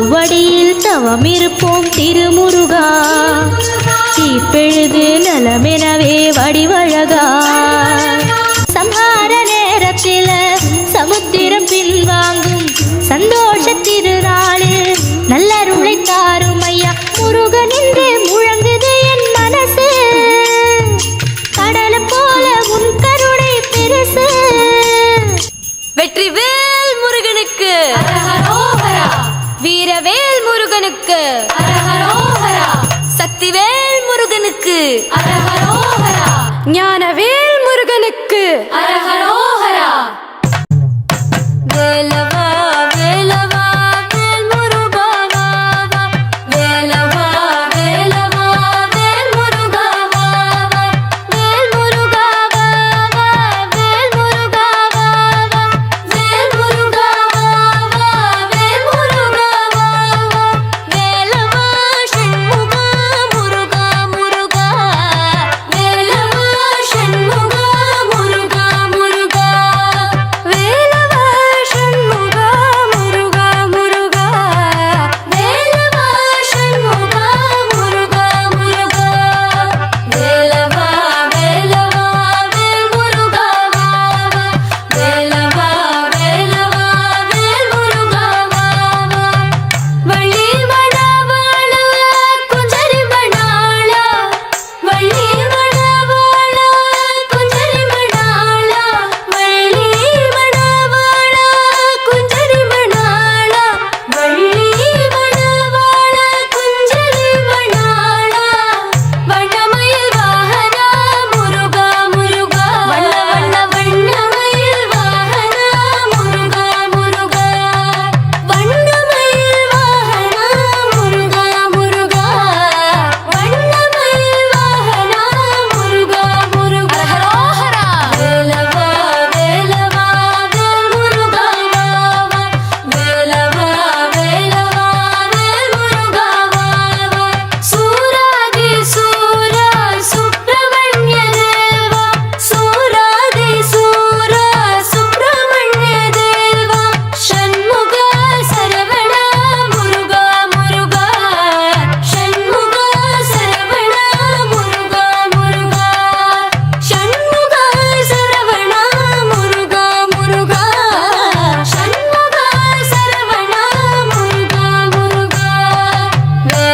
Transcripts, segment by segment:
திருவடியில் தவம் இருப்போம் திருமுருகா. இப்பெழுது நலமெனவே வடிவழகா. வீரவேல் முருகனுக்கு. சக்திவேல் முருகனுக்கு. ஞானவேல் முருகனுக்கு. வேலவ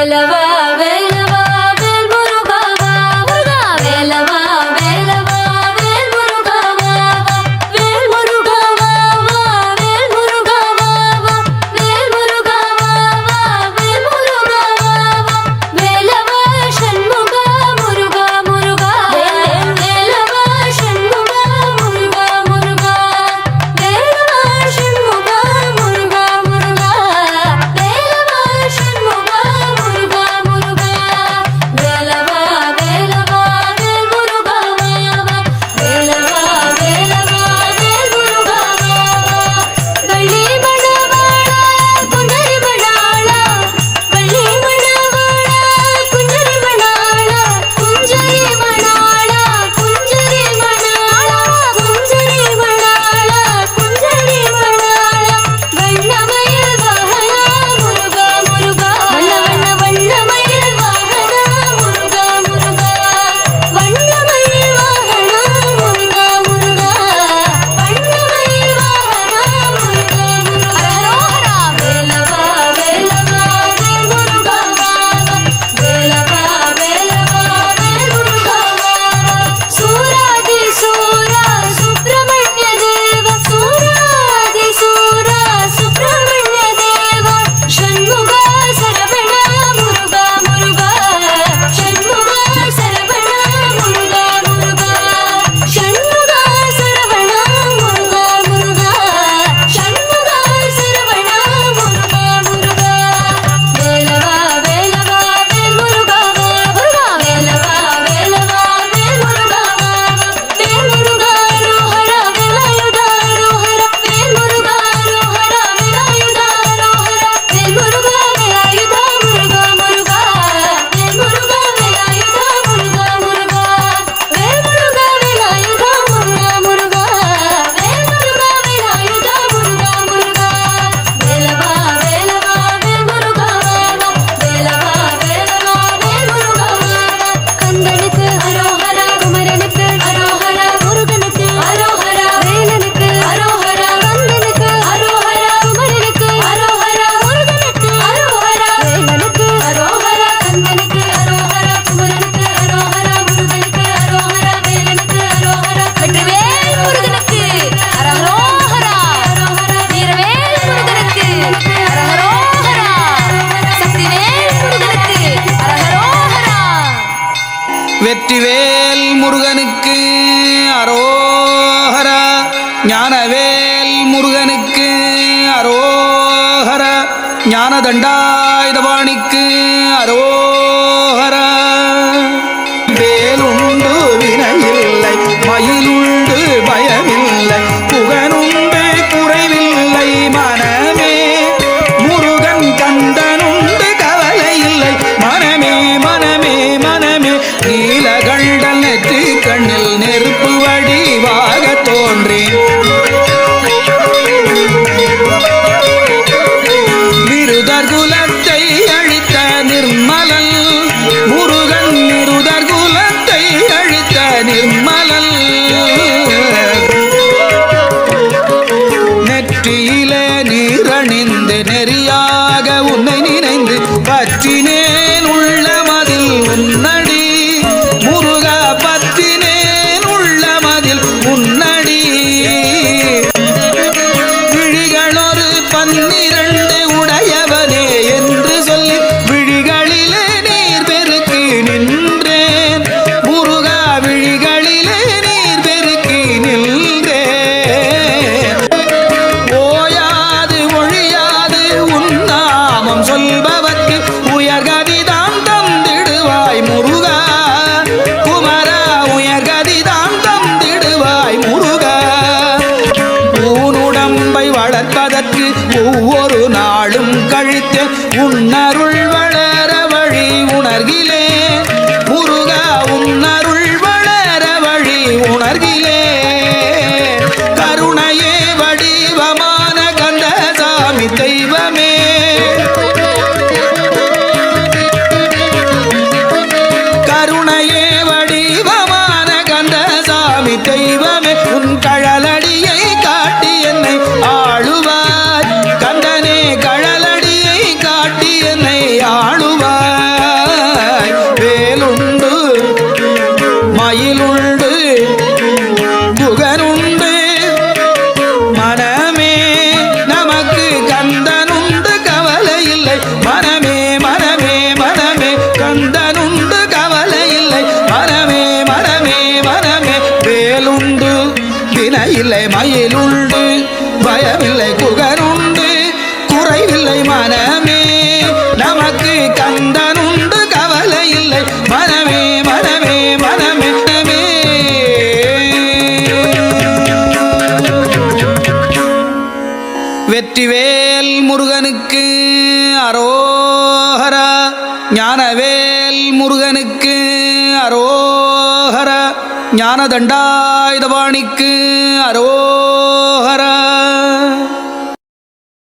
love. ஞானவேல் முருகனுக்கு அரோஹரா ஞானவேல் முருகனுக்கு அரோஹரா ஞானதண்டாயுதபாணிக்கு அரோ நெறியிலே நீரணிந்து நெறியா குறைவில்லை மயிலுண்டு பயமில்லை குகனுண்டு குறைவில்லை மனமே. நமக்கு கந்தனுண்டு கவலை இல்லை மனமே மனமே மனமிட்டமே வெற்றிவேல் முருகனுக்கு அரோஹரா ஞானவேல் முருகனுக்கு அரோஹரா ஞானதண்டாயுதபாணிக்கு அரோஹரா.